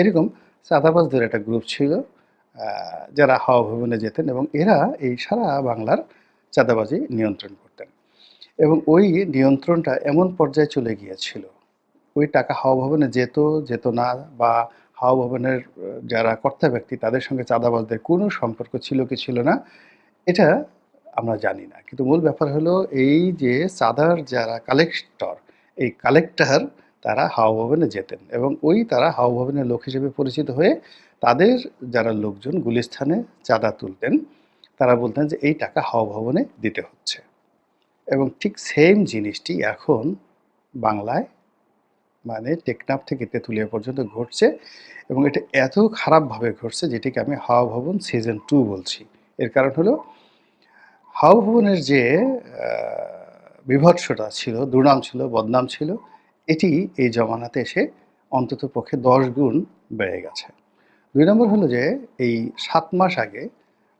এরকম চাঁদাবাজদের একটা গ্রুপ ছিল যারা হাওয়া ভবনে যেতেন এবং এরা এই সারা বাংলার চাঁদাবাজি নিয়ন্ত্রণ করতেন। এবং ওই নিয়ন্ত্রণটা এমন পর্যায়ে চলে গিয়েছিল, ওই টাকা হাওয়া ভবনে যেত যেত না বা হাওয়া ভবনের যারা কর্তা ব্যক্তি তাদের সঙ্গে চাঁদাবাজদের কোনো সম্পর্ক ছিল কি ছিল না, এটা আমরা জানি না। কিন্তু মূল ব্যাপার হলো এই যে চাঁদার যারা কালেক্টর এই কালেক্টর তারা হাওয়া ভবনে যেতেন এবং ওই তারা হাওয়া ভবনের লোক হিসেবে পরিচিত হয়ে তাদের যারা লোকজন গুলিস্থানে চাঁদা তুলতেন, তারা বলতেন যে এই টাকা হাওয়া ভবনে দিতে হচ্ছে। এবং ঠিক সেম জিনিসটি এখন বাংলায় মানে টেকনাফ থেকে তেঁতুলিয়া পর্যন্ত ঘটছে এবং এটা এত খারাপভাবে ঘটছে যেটিকে আমি হাওয়া ভবন সিজন টু বলছি। এর কারণ হলো হাওয়া ভবনের যে বিভৎসটা ছিল, দুর্নাম ছিল, বদনাম ছিল এটি এই জমানাতে এসে অন্তত পক্ষে দশ গুণ বেড়ে গেছে। দুই নম্বর হলো যে, এই সাত মাস আগে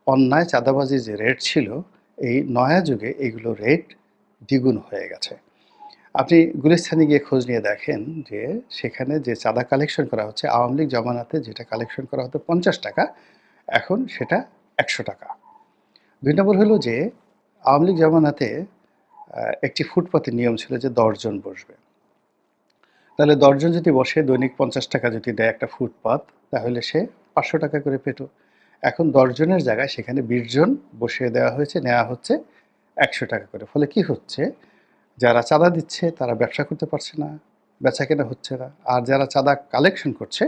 অন্যায় চাঁদাবাজি যে রেট ছিল, এই নয়া যুগে এইগুলো রেট দ্বিগুণ হয়ে গেছে। আপনি গুলিস্থানে গিয়ে খোঁজ নিয়ে দেখেন যে, সেখানে যে চাঁদা কালেকশন করা হচ্ছে, আওয়ামী লীগ জমানাতে যেটা কালেকশন করা হতো পঞ্চাশ টাকা, এখন সেটা একশো টাকা। দুই নম্বর হলো যে, আওয়ামী লীগ জমানাতে একটি ফুটপাতের নিয়ম ছিল যে দশজন বসবে। তাহলে দশজন যদি বসে, দৈনিক পঞ্চাশ টাকা যদি দেয় একটা ফুটপাত, তাহলে সে পাঁচশো টাকা করে পেত। এখন দশজনের জায়গায় সেখানে বিশ জন বসিয়ে দেওয়া হয়েছে, নেওয়া হচ্ছে একশো টাকা করে। ফলে কি হচ্ছে? যারা চাঁদা দিচ্ছে, তারা ব্যবসা করতে পারছে না বেচা কেনা হচ্ছে না। আর যারা চাঁদা কালেকশন করছে,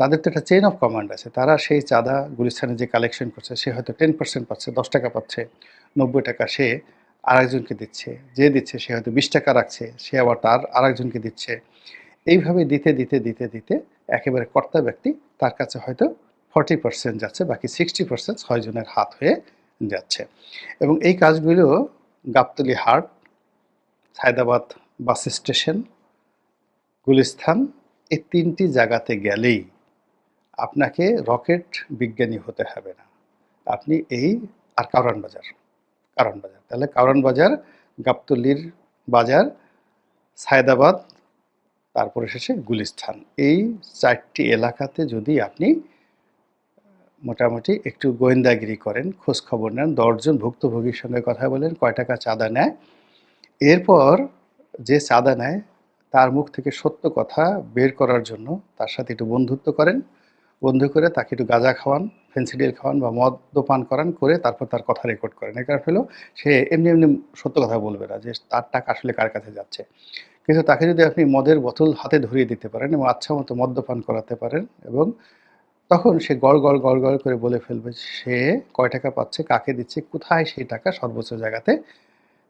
তাদের তো একটা চেইন অফ কমান্ড আছে। তারা সেই চাঁদা গুলিস্তানে যে কালেকশন করছে, সে হয়তো টেন পার্সেন্ট পাচ্ছে, দশ টাকা পাচ্ছে, নব্বই টাকা সে আরেকজনকে দিচ্ছে, যে দিচ্ছে সে হয়তো বিশ টাকা রাখছে, সে আবার তার আরেকজনকে দিচ্ছে। এইভাবে দিতে দিতে দিতে দিতে একেবারে কর্তা ব্যক্তি তার কাছে হয়তো ফর্টি পার্সেন্ট যাচ্ছে, বাকি সিক্সটি পার্সেন্ট ছয়জনের হাত হয়ে যাচ্ছে। এবং এই কাজগুলো গাবতলি হাট, সায়দাবাদ বাস স্টেশন, গুলিস্থান, এই তিনটি জায়গাতে গেলেই আপনাকে রকেট বিজ্ঞানী হতে হবে না। আপনি এই আর কারণ বাজার। কারণ বাজার। তাহলে কারণ বাজার, গাবতলির বাজার, সায়দাবাদ, তারপরে শেষে গুলিস্থান। এই চারটি এলাকাতে যদি আপনি মোটামুটি একটু গোয়েন্দাগিরি করেন, খোঁজ খবর নেন, দশজন ভুক্তভোগীর সঙ্গে কথা বলেন কয় টাকা চাঁদা নেয়, এরপর যে চাঁদা নেয়, তার মুখ থেকে সত্য কথা বের করার জন্য তার সাথে একটু বন্ধুত্ব করেন বন্ধু করে তাকে একটু গাঁজা খাওয়ান, ফেন্সিডিল খাওয়ান বা মদ দোপান করান, করে তারপর তার কথা রেকর্ড করেন। এর কারণ হলো, সে এমনি এমনি সত্য কথা বলবে না যে তার টাকা আসলে কার কাছে যাচ্ছে। কিন্তু তাকে যদি আপনি মদের বোতল হাতে ধরিয়ে দিতে পারেন এবং আচ্ছা মতো মদ্যপান করাতে পারেন এবং তখন সে গড় গড় গড় গড় করে বলে ফেলবে সে কয় টাকা পাচ্ছে, কাকে দিচ্ছে, কোথায় সেই টাকা, সর্বোচ্চ জায়গাতে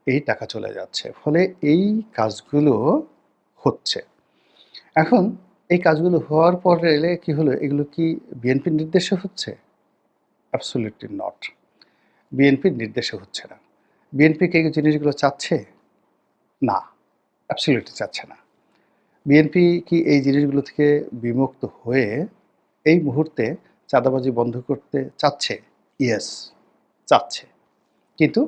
এই টাকা চলে যাচ্ছে। ফলে এই কাজগুলো হচ্ছে। এখন এই কাজগুলো হওয়ার পরে এলে কি হলো? এগুলো কি বিএনপির নির্দেশে হচ্ছে? অ্যাবসোলিউটলি নট বিএনপির নির্দেশে হচ্ছে না। বিএনপি কি এই জিনিসগুলো চাচ্ছে? না অ্যাবসোলিউটলি চাচ্ছে না। বিএনপি কি এই জিনিসগুলো থেকে বিমুক্ত হয়ে এই মুহূর্তে চাঁদাবাজি বন্ধ করতে চাচ্ছে? ইয়েস চাচ্ছে। কিন্তু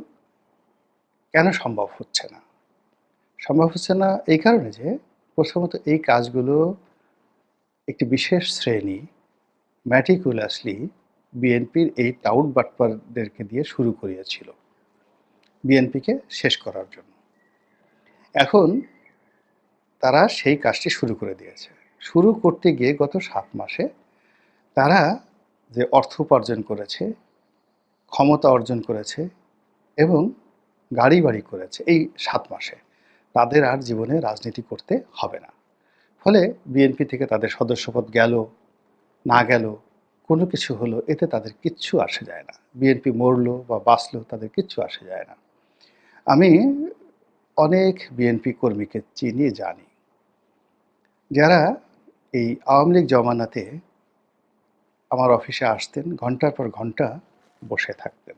কেন সম্ভব হচ্ছে না? সম্ভব হচ্ছে না এই কারণে যে প্রথমত এই কাজগুলো একটি বিশেষ শ্রেণি ম্যাটিকুলাসলি বিএনপির এই টাউট বাটপারদেরকে দিয়ে শুরু করিয়েছিল বিএনপিকে শেষ করার জন্য। এখন তারা সেই কাজটি শুরু করে দিয়েছে। শুরু করতে গিয়ে গত সাত মাসে তারা যে অর্থ উপার্জন করেছে, ক্ষমতা অর্জন করেছে এবং গাড়ি বাড়ি করেছে, এই সাত মাসে তাদের আর জীবনে রাজনীতি করতে হবে না। ফলে বিএনপি থেকে তাদের সদস্যপদ গেল, না গেল, কোনো কিছু হলো, এতে তাদের কিচ্ছু আসে যায় না। বিএনপি মরলো বা বাঁচলো, তাদের কিচ্ছু আসে যায় না। আমি অনেক বিএনপি কর্মীকে চিনি, জানি। যারা এই আওয়ামী লীগ জমানাতে আমার অফিসে আসতেন, ঘণ্টার পর ঘণ্টা বসে থাকতেন।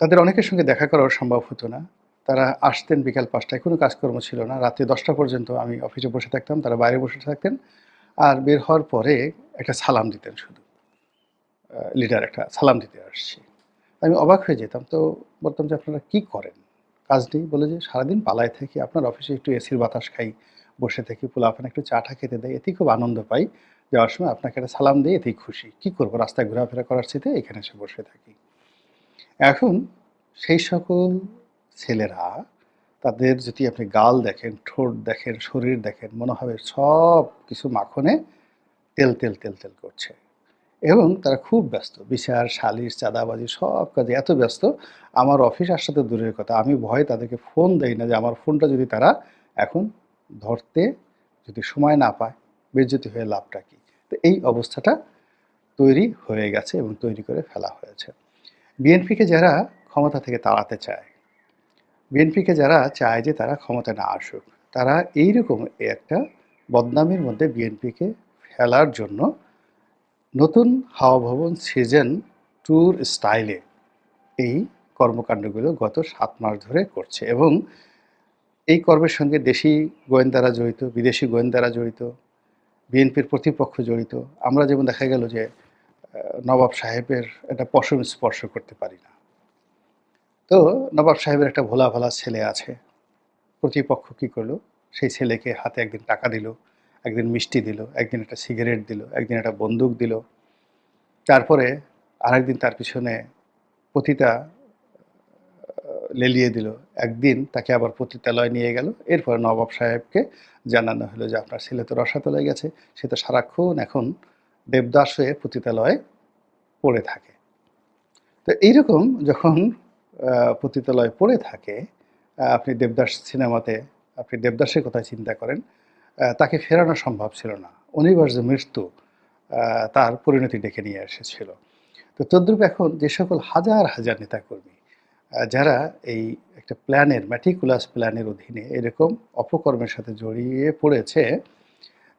তাদের অনেকের সঙ্গে দেখা করার সম্ভব হতো না। তারা আসতেন বিকাল পাঁচটায়। কোনো কাজকর্ম ছিল না। রাতে দশটা পর্যন্ত আমি অফিসে বসে থাকতাম, তারা বাইরে বসে থাকতেন। আর বের হওয়ার পরে একটা সালাম দিতেন শুধু। লিডার একটা সালাম দিতে আসছি। আমি অবাক হয়ে যেতাম, তো বলতাম যে আপনারা কী করেন? কাজ নেই বলে যে সারাদিন পালায় থাকি, আপনার অফিসে একটু এসির বাতাস খাই, বসে থেকে পোলাপান একটু চা চাটা খেতে দেয় এতেই খুব আনন্দ পাই। যাওয়ার সময় আপনাকে একটা সালাম দিয়ে এতেই খুশি। কি করব? রাস্তায় ঘোরাফেরা করার চেয়ে এখানে এসে বসে থাকি। এখন সেই সকল ছেলেরা, তাদের যদি আপনি গাল দেখেন, ঠোঁট দেখেন, শরীর দেখেন, মনে হবে সব কিছু মাখনে তেল তেল তেল তেল করছে। এবং তারা খুব ব্যস্ত, বিচার, সালিশ, চাঁদাবাজি, সব কাজে এত ব্যস্ত, আমার অফিস আসাতে দূরের কথা, আমি ভয়ে তাদেরকে ফোন দেই না যে আমার ফোনটা যদি তারা এখন ধরতে যদি সময় না পায়, বেজ্জতি হয়ে লাভটা কী? তো এই অবস্থাটা তৈরি হয়ে গেছে এবং তৈরি করে ফেলা হয়েছে। বিএনপিকে যারা ক্ষমতা থেকে তাড়াতে চায় বিএনপিকে যারা চায় যে তারা ক্ষমতা না আসুক, তারা এইরকম একটা বদনামের মধ্যে বিএনপিকে ফেলার জন্য নতুন হাওয়া ভবন সিজন ট্যুর স্টাইলে এই কর্মকাণ্ডগুলো গত সাত মাস ধরে করছে এবং এই কর্মের সঙ্গে দেশি গোয়েন্দারা জড়িত, বিদেশি গোয়েন্দারা জড়িত, বিএনপির প্রতিপক্ষ জড়িত। আমরা যেমন দেখা গেল যে নবাব সাহেবের একটা পশম স্পর্শ করতে পারি না। তো নবাব সাহেবের একটা ভোলা ভালা ছেলে আছে। প্রতিপক্ষ কী করল? সেই ছেলেকে হাতে একদিন টাকা দিল, একদিন মিষ্টি দিল, একদিন একটা সিগারেট দিল, একদিন একটা বন্দুক দিল। তারপরে আরেকদিন তার পিছনে পতিতা লেলিয়ে দিল। একদিন তাকে আবার পতিতালয় নিয়ে গেল। এরপর নবাব সাহেবকে জানানো হলো যে, আপনার ছেলে তো রসাতলায় গেছে, সে তো সারাক্ষণ এখন দেবদাস হয়ে পতিতালয়ে পড়ে থাকে। তো এইরকম যখন পতিতালয়ে পড়ে থাকে আপনি দেবদাস সিনেমাতে, আপনি দেবদাসের কথা চিন্তা করেন তাকে ফেরানো সম্ভব ছিল না। অনিবার্য মৃত্যু তার পরিণতি ডেকে নিয়ে এসেছিল। তো তদ্রূপ এখন যে সকল হাজার হাজার নেতাকর্মী যারা এই একটা প্ল্যানের ম্যাটিকুলাস প্ল্যানের অধীনে এরকম অপকর্মের সাথে জড়িয়ে পড়েছে,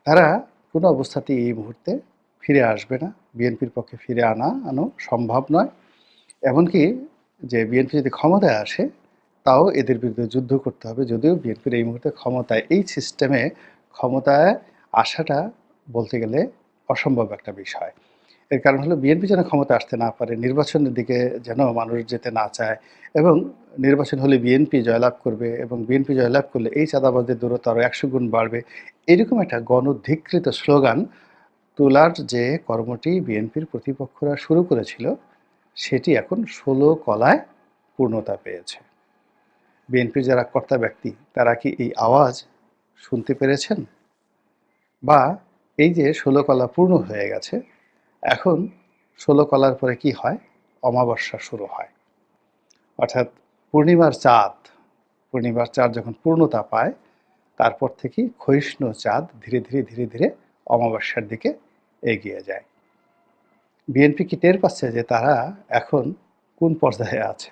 তারা কোনো অবস্থাতেই এই মুহূর্তে ফিরে আসবে না। বিএনপির পক্ষে ফিরে আনা আনো সম্ভব নয়। এমনকি যে বিএনপি যদি ক্ষমতায় আসে, তাও এদের বিরুদ্ধে যুদ্ধ করতে হবে। যদিও বিএনপির এই মুহূর্তে ক্ষমতায়, এই সিস্টেমে ক্ষমতায় আসাটা বলতে গেলে অসম্ভব একটা বিষয়। এর কারণ হলো বিএনপি যেন ক্ষমতা আসতে না পারে, নির্বাচনের দিকে যেন মানুষ যেতে না চায় এবং নির্বাচন হলে বিএনপি জয়লাভ করবে এবং বিএনপি জয়লাভ করলে এই চাঁদাবাজদের দূরত্ব আরও একশো গুণ বাড়বে। এরকম একটা গণধিকৃত স্লোগান তোলার যে কর্মটি বিএনপির প্রতিপক্ষরা শুরু করেছিল সেটি এখন ষোলো কলায় পূর্ণতা পেয়েছে। বিএনপির যারা কর্তা ব্যক্তি, তারা কি এই আওয়াজ শুনতে পেরেছেন? বা এই যে ষোলো কলা পূর্ণ হয়ে গেছে, এখন ষোলো কলার পরে কি হয়? অমাবস্যা শুরু হয়। অর্থাৎ পূর্ণিমার চাঁদ পূর্ণিমার চাঁদ যখন পূর্ণতা পায়, তারপর থেকেই ক্ষয়িষ্ণু চাঁদ ধীরে ধীরে ধীরে ধীরে অমাবস্যার দিকে এগিয়ে যায়। বিএনপি কি টের পাচ্ছে যে তারা এখন কোন পর্যায়ে আছে?